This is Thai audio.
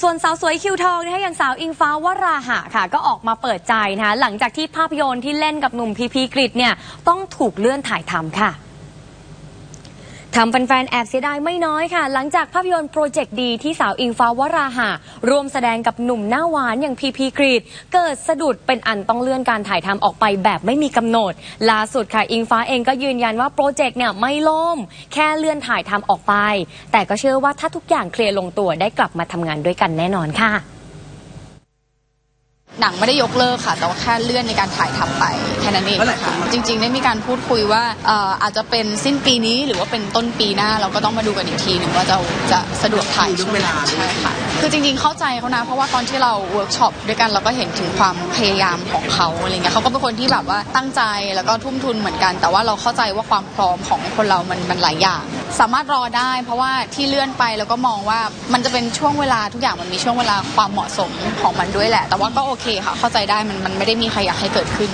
ส่วนสาวสวยคิวทองนะคะอย่างสาวอิงฟ้าวราหะค่ะ ก็ออกมาเปิดใจนะคะหลังจากที่ภาพยนตร์ที่เล่นกับหนุ่มพีพีกริดเนี่ยต้องถูกเลื่อนถ่ายทำค่ะ ทำแฟนๆแอบเสียดายไม่น้อยค่ะ หลังจากภาพยนตร์โปรเจกต์ดีที่สาวอิงฟ้าวราหะร่วมแสดงกับหนุ่มหน้าหวานอย่างพีพีกรีดเกิดสะดุดเป็นอันต้องเลื่อนการถ่ายทำออกไปแบบไม่มีกำหนด ล่าสุดค่ะอิงฟ้าเองก็ยืนยันว่าโปรเจกต์เนี่ยไม่ล่ม แค่เลื่อนถ่ายทำออกไป แต่ก็เชื่อว่าถ้าทุกอย่างเคลียร์ลงตัวได้กลับมาทำงานด้วยกันแน่นอนค่ะ หนังไม่ได้ยกเลิกค่ะ แต่ว่าแค่เลื่อนในการถ่ายทำไปแค่นั้นเองเมื่อไหร่ค่ะจะมาจริง ๆ ได้มีการพูดคุยว่าเอ่ออาจจะเป็นสิ้นปีนี้หรือว่าเป็นต้นปีหน้าเราก็ต้องมาดูกันอีกทีหนึ่งว่าจะจะสะดวกถ่ายดูเรื่องเวลาด้วยใช่ค่ะคือจริง ๆ เข้าใจเขานะเพราะว่าตอนที่เราเวิร์กช็อปด้วยกันเราก็เห็นถึงความพยายามของเขาอะไรเงี้ยเขาก็เป็นคนที่แบบว่าตั้งใจแล้วก็ทุ่มทุนเหมือนกัน แต่ว่าเราเข้าใจว่าความพร้อมของคนเรามันมันหลายอย่าง สามารถรอได้ เพราะว่าที่เลื่อนไปแล้วก็มองว่ามันจะเป็นช่วงเวลาทุกอย่างมันมีช่วงเวลาความเหมาะสมของมันด้วยแหละ แต่ว่าก็โอเคค่ะ เข้าใจได้มันมันไม่ได้มีใครอยากให้เกิดขึ้น